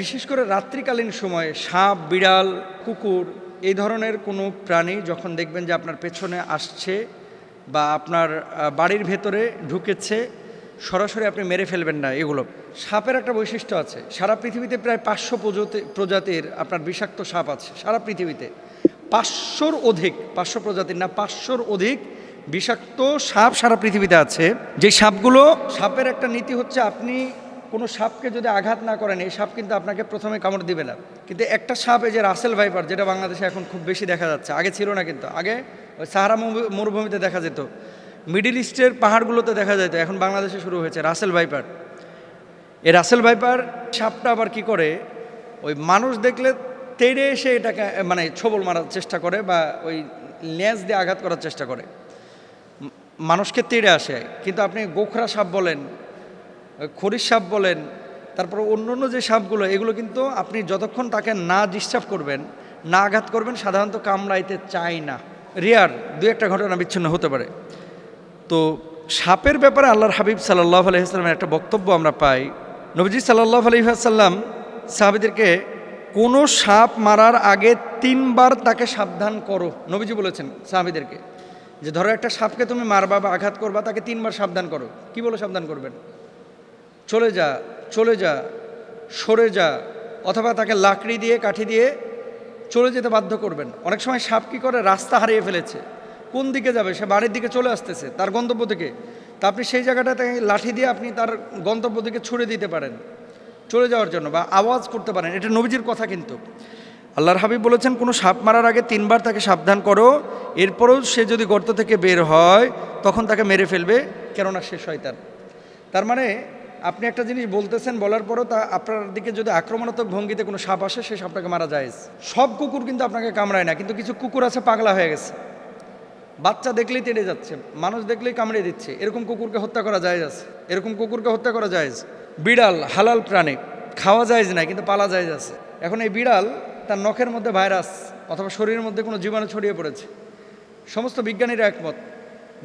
বিশেষ করে রাত্রিকালীন সময়ে সাপ, বিড়াল, কুকুর এই ধরনের কোনো প্রাণী যখন দেখবেন যে আপনার পেছনে আসছে বা আপনার বাড়ির ভেতরে ঢুকেছে, সরাসরি আপনি মেরে ফেলবেন না এগুলো। সাপের একটা বৈশিষ্ট্য আছে। সারা পৃথিবীতে প্রায় পাঁচশো প্রজাতি প্রজাতির আপনার বিষাক্ত সাপ আছে, সারা পৃথিবীতে। পাঁচশোর অধিক, পাঁচশো প্রজাতির না, পাঁচশোর অধিক বিষাক্ত সাপ সারা পৃথিবীতে আছে। যে সাপগুলো, সাপের একটা নীতি হচ্ছে আপনি কোনো সাপকে যদি আঘাত না করেন, এই সাপ কিন্তু আপনাকে প্রথমে কামড় দিবে না। কিন্তু একটা সাপ, এই যে রাসেল ভাইপার, যেটা বাংলাদেশে এখন খুব বেশি দেখা যাচ্ছে, আগে ছিল না কিন্তু, আগে ওই সাহারা মরুভূমিতে দেখা যেত। মিডিল ইস্টের পাহাড়গুলোতে দেখা যেত, এখন বাংলাদেশে শুরু হয়েছে রাসেল ভাইপার। এই রাসেল ভাইপার সাপটা আবার কি করে, ওই মানুষ দেখলে তেড়ে এসে এটাকে মানে ছবল মারার চেষ্টা করে বা ওই লেজ দিয়ে আঘাত করার চেষ্টা করে। মানুষকে তেড়ে আসে। কিন্তু আপনি গোখরা সাপ বলেন খরির সাপ বলেন, তারপর অন্য অন্য যে সাপগুলো, এগুলো কিন্তু আপনি যতক্ষণ তাকে না ডিস্টার্ব করবেন, না আঘাত করবেন, সাধারণত কামড়াইতে চায় না। রিয়ার দু একটা ঘটনা বিচ্ছিন্ন হতে পারে। তো সাপের ব্যাপারে আল্লাহর হাবিব সাল্লাহ আলহিহাস্লামের একটা বক্তব্য আমরা পাই। নবীজি সাল্লাহ আলহিহাসাল্লাম সাহাবিদেরকে, কোনো সাপ মারার আগে তিনবার তাকে সাবধান করো। নবীজি বলেছেন সাহাবিদেরকে, যে ধরো একটা সাপকে তুমি মারবা বা আঘাত করবা, তাকে তিনবার সাবধান করো। কি বলে সাবধান করবেন? চলে যা চলে যা, সরে যা, অথবা তাকে লাকড়ি দিয়ে, কাঠি দিয়ে চলে যেতে বাধ্য করবেন। অনেক সময় সাপ কী করে? রাস্তা হারিয়ে ফেলেছে। কোন দিকে যাবে? সে বাড়ির দিকে চলে আসতেছে, তার গন্তব্য থেকে। তা আপনি সেই জায়গাটা তাকে লাঠি দিয়ে আপনি তার গন্তব্য দিকে ছুড়ে দিতে পারেন। চলে যাওয়ার জন্য বা আওয়াজ করতে পারেন। এটা নবীজির কথা কিন্তু। আল্লাহর হাবিব বলেছেন, কোনো সাপ মারার আগে তিনবার তাকে সাবধান করো। এরপরও সে যদি গর্ত থেকে বের হয়, তখন তাকে মেরে ফেলবে, কেননা সে শয়তান। তার মানে আপনি একটা জিনিস বলতেছেন, বলার পরও তা আপনার দিকে যদি আক্রমণাত্মক ভঙ্গিতে কোনো সাপ আসে সেই সাপটাকে মারা যায়। সব কুকুর কিন্তু আপনাকে কামড়ায় না, কিন্তু কিছু কুকুর আছে পাগলা হয়ে গেছে। বাচ্চা দেখলেই তেড়ে যাচ্ছে, মানুষ দেখলেই কামড়ে দিচ্ছে। এরকম কুকুরকে হত্যা করা যায় আছে, এরকম কুকুরকে হত্যা করা যায় বিড়াল, হালাল প্রাণী, খাওয়া যায় না কিন্তু পালা যায় আছে। এখন এই বিড়াল তার নখের মধ্যে ভাইরাস অথবা শরীরের মধ্যে কোনো জীবাণু ছড়িয়ে পড়েছে। সমস্ত বিজ্ঞানীরা একমত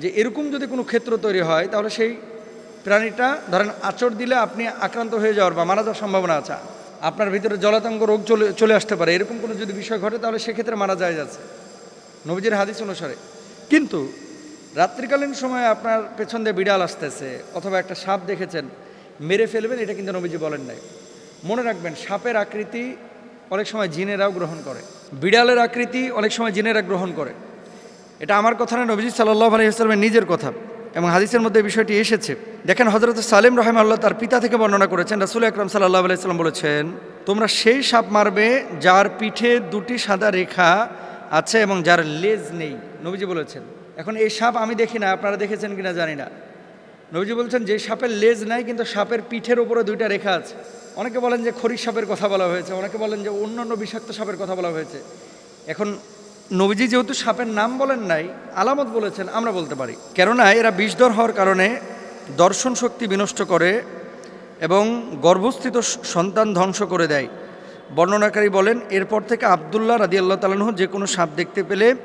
যে এরকম যদি কোনো ক্ষেত্র তৈরি হয়, তাহলে সেই প্রাণীটা, ধরেন আচর দিলে আপনি আক্রান্ত হয়ে যাওয়ার বা মারা যাওয়ার সম্ভাবনা আছে। আপনার ভিতরে জলাতঙ্ক রোগ চলে চলে আসতে পারে। এরকম কোনো যদি বিষয় ঘটে, তাহলে সেক্ষেত্রে মারা যায় যাচ্ছে। নবীজির হাদিস অনুসারে। কিন্তু রাত্রিকালীন সময়ে আপনার পেছন দিয়ে বিড়াল আসতেছে, অথবা একটা সাপ দেখেছেন, মেরে ফেলবেন, এটা কিন্তু নবীজি বলেন নাই। মনে রাখবেন, সাপের আকৃতি অনেক সময় জিনেরাও গ্রহণ করে। বিড়ালের আকৃতি অনেক সময় জিনেরা গ্রহণ করে। এটা আমার কথা না, নবীজি সাল্লাহ আলহিহাস্লামের নিজের কথা। এবং হাদিসের মধ্যে বিষয়টি এসেছে। দেখেন হজরত সালেম রহম আল্লাহ তার পিতা থেকে বর্ণনা করেছেন, রাসুল আকরম সাল্লাহ আলাইসাল্লাম বলেছেন, তোমরা সেই সাপ মারবে যার পিঠে দুটি সাদা রেখা আছে এবং যার লেজ নেই। নবীজি বলেছেন। এখন এই সাপ আমি দেখি না, আপনারা দেখেছেন কিনা জানি না। নবীজি বলছেন, যে সাপের লেজ নাই, কিন্তু সাপের পিঠের উপরে দুইটা রেখা আছে। অনেকে বলেন যে খরির সাপের কথা বলা হয়েছে, অনেকে বলেন যে অন্যান্য বিষাক্ত সাপের কথা বলা হয়েছে। এখন নবীজি যেহেতু সাপের নাম বলেন নাই, আলামত বলেছেন, আমরা বলতে পারি। কেননা এরা বিষধর হওয়ার কারণে দর্শন শক্তি বিনষ্ট করে এবং গর্ভস্থিত সন্তান ধ্বংস করে দেয়। বর্ণনাকারী বলেন, এরপর থেকে আবদুল্লাহ রাদি আল্লাহ তালাহ যে কোনো সাপ দেখতে পেলে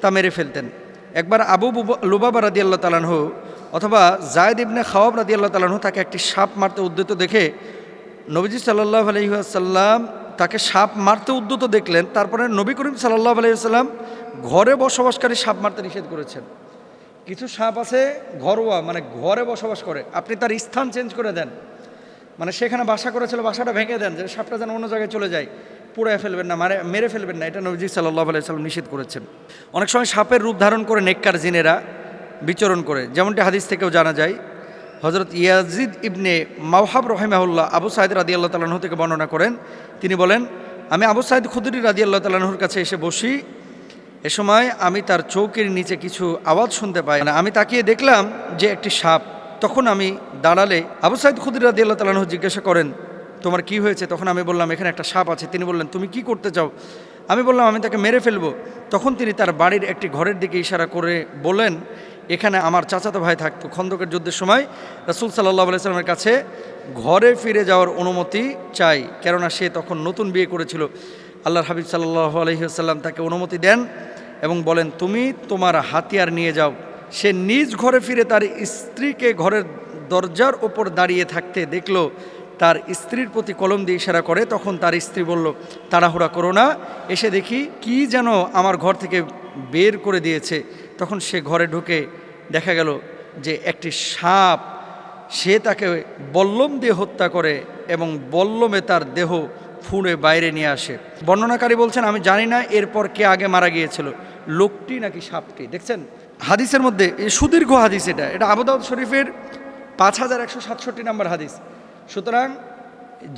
তা মেরে ফেলতেন। একবার আবু বুবা- লুবাবা রাদি আল্লাহ তালাহ অথবা জায়দ ইবনে খাওয়াব রাদি আল্লাহ তালাহ তাকে একটি সাপ মারতে উদ্যত দেখে নবীজি সাল্লাহ আলহিহাসাল্লাম তাকে সাপ মারতে উদ্যত দেখলেন। তারপরে নবী করিম সাল্লাহ আলহিহাল্লাম ঘরে বসবাসকারী সাপ মারতে নিষেধ করেছেন। কিছু সাপ আছে ঘরোয়া মানে ঘরে বসবাস করে। আপনি তার স্থান চেঞ্জ করে দেন। মানে সেখানে বাসা করেছিল, বাসাটা ভেঙে দেন যে সাপটা যেন অন্য জায়গায় চলে যায়। পুড়ে ফেলবেন না, মারে, মেরে ফেলবেন না, এটা নবজি সাল্লাহ আলাইসাল্লাম নিষেধ করেছেন। অনেক সময় সাপের রূপ ধারণ করে নেককার জিনেরা বিচরণ করে। যেমনটি হাদিস থেকেও জানা যায় হজরত ইয়াজিদ ইবনে মাওহাব রহিমাহুল্লাহ আবু সাইদ রাদি আল্লাহ তালাহ থেকে বর্ণনা করেন। তিনি বলেন, আমি আবু সাইদ খুদরি রাদি আল্লাহ তালাহুর কাছে এসে বসি। এ সময় আমি তার চৌকির নিচে কিছু আওয়াজ শুনতে পাই। না আমি তাকিয়ে দেখলাম যে একটি সাপ। তখন আমি দাঁড়ালে আবু সাইদ খুদির রাদি আল্লাহ তালাহ জিজ্ঞাসা করেন, তোমার কি হয়েছে? তখন আমি বললাম, এখানে একটা সাপ আছে। তিনি বললেন, তুমি কি করতে চাও? আমি বললাম, আমি তাকে মেরে ফেলব। তখন তিনি তার বাড়ির একটি ঘরের দিকে ইশারা করে বলেন এখানে আমার চাচাতো ভাই থাকতো খন্দকের যুদ্ধের সময়। রাসুল সাল্লাহ আলাইস্লামের কাছে ঘরে ফিরে যাওয়ার অনুমতি চাই, কেননা সে তখন নতুন বিয়ে করেছিল। আল্লাহর হাবিব সাল্লাহ আলহিহাল্লাম তাকে অনুমতি দেন এবং বলেন, তুমি তোমার হাতিয়ার নিয়ে যাও। সে নিজ ঘরে ফিরে তার স্ত্রীকে ঘরের দরজার ওপর দাঁড়িয়ে থাকতে দেখল। তার স্ত্রীর প্রতি কলম দিয়ে ইশারা করে, তখন তার স্ত্রী বলল, তাড়াহুড়া করো না। এসে দেখি, কি যেন আমার ঘর থেকে বের করে দিয়েছে। তখন সে ঘরে ঢুকে দেখা গেল যে একটি সাপ, সে তাকে বল্লম দিয়ে হত্যা করে এবং বল্লমে তার দেহ ফুঁড়ে বাইরে নিয়ে আসে। বর্ণনাকারী বলছেন, আমি জানি না এরপর কে আগে মারা গিয়েছিল। লোকটি নাকি সাপটি? দেখছেন? হাদিসের মধ্যে, এই সুদীর্ঘ হাদিস এটা। এটা আবুদাউদ শরীফের পাঁচ হাজার একশো সাতষট্টি নম্বর হাদিস। সুতরাং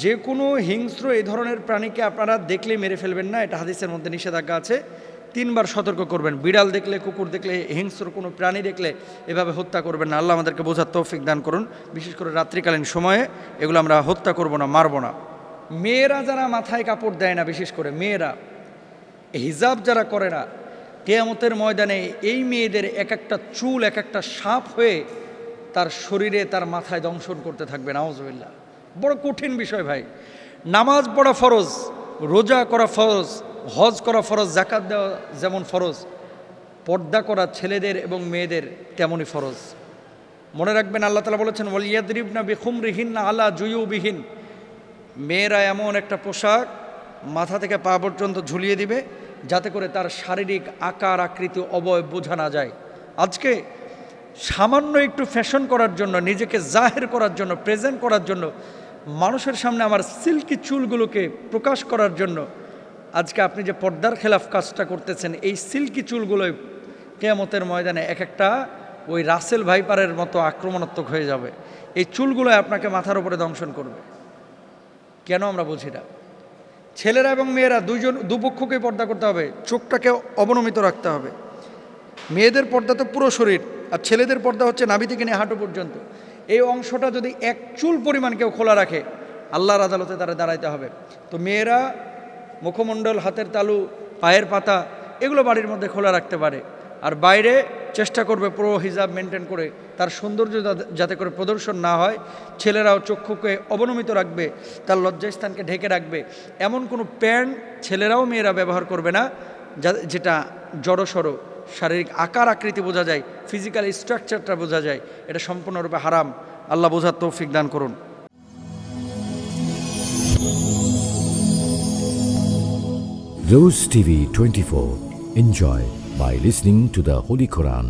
যে কোনো হিংস্র এই ধরনের প্রাণীকে আপনারা দেখলে মেরে ফেলবেন না, এটা হাদিসের মধ্যে নিষেধাজ্ঞা আছে। তিনবার সতর্ক করবেন, বিড়াল দেখলে, কুকুর দেখলে, হিংস্র কোনো প্রাণী দেখলে এভাবে হত্যা করবেন না। আল্লাহ আমাদেরকে বোঝার তৌফিক দান করুন। বিশেষ করে রাত্রিকালীন সময়ে এগুলো আমরা হত্যা করব না, মারব না। মেয়েরা যারা মাথায় কাপড় দেয় না, বিশেষ করে মেয়েরা, হিজাব যারা করে না, কেয়ামতের ময়দানে এই মেয়েদের এক একটা চুল, এক একটা সাপ হয়ে তার শরীরে, তার মাথায় দংশন করতে থাকবে নাওজবিল্লা বড় কঠিন বিষয় ভাই। নামাজ পড়া ফরজ, রোজা করা ফরজ, হজ করা ফরজ জাকাত দেওয়া যেমন ফরজ, পর্দা করা ছেলেদের এবং মেয়েদের তেমনই ফরজ। মনে রাখবেন আল্লাহ তালা বলেছেন, ওয়ালিয়াদরিবনা বেখুমরিহীন না আল্লাহ জুয়ুবিহীন। মেয়েরা এমন একটা পোশাক মাথা থেকে পা পর্যন্ত ঝুলিয়ে দিবে, যাতে করে তার শারীরিক আকার, আকৃতি অবয়ব বোঝা না যায়। আজকে সামান্য একটু ফ্যাশন করার জন্য, নিজেকে জাহের করার জন্য প্রেজেন্ট করার জন্য মানুষের সামনে আমার সিল্কি চুলগুলোকে প্রকাশ করার জন্য আজকে আপনি যে পর্দার খেলাফ কাজটা করতেছেন, এই সিল্কি চুলগুলোই কেয়ামতের ময়দানে এক একটা ওই রাসেল ভাইপারের মতো আক্রমণাত্মক হয়ে যাবে। এই চুলগুলো আপনাকে মাথার উপরে দংশন করবে। কেন আমরা বুঝি না ছেলেরা এবং মেয়েরা দুইজন, দুপক্ষকেই পর্দা করতে হবে, চোখটাকে অবনমিত রাখতে হবে। মেয়েদের পর্দা তো পুরো শরীর, আর ছেলেদের পর্দা হচ্ছে নাভি থেকে নিয়ে হাঁটু পর্যন্ত। এই অংশটা যদি এক চুল পরিমাণ কেউ খোলা রাখে, আল্লাহর আদালতে তারা দাঁড়াইতে হবে। তো মেয়েরা মুখমণ্ডল, হাতের তালু, পায়ের পাতা, এগুলো বাড়ির মধ্যে খোলা রাখতে পারে। আর বাইরে চেষ্টা করবে পুরো হিজাব মেনটেন করে, তার সৌন্দর্য যাতে- করে প্রদর্শন না হয়। ছেলেরাও চক্ষুকে অবনমিত রাখবে, তার লজ্জাস্থানকে ঢেকে রাখবে। এমন কোনো প্যান্ট ছেলেরাও মেয়েরা ব্যবহার করবে না যেটা জড়সড়। শারীরিক আকার আকৃতি বোঝা যায় ফিজিক্যাল স্ট্রাকচারটা বোঝা যায়, এটা সম্পূর্ণরূপে হারাম আল্লাহ বোঝার তৌফিক দান করুন Rose TV 24. Enjoy by listening to the Holy Quran.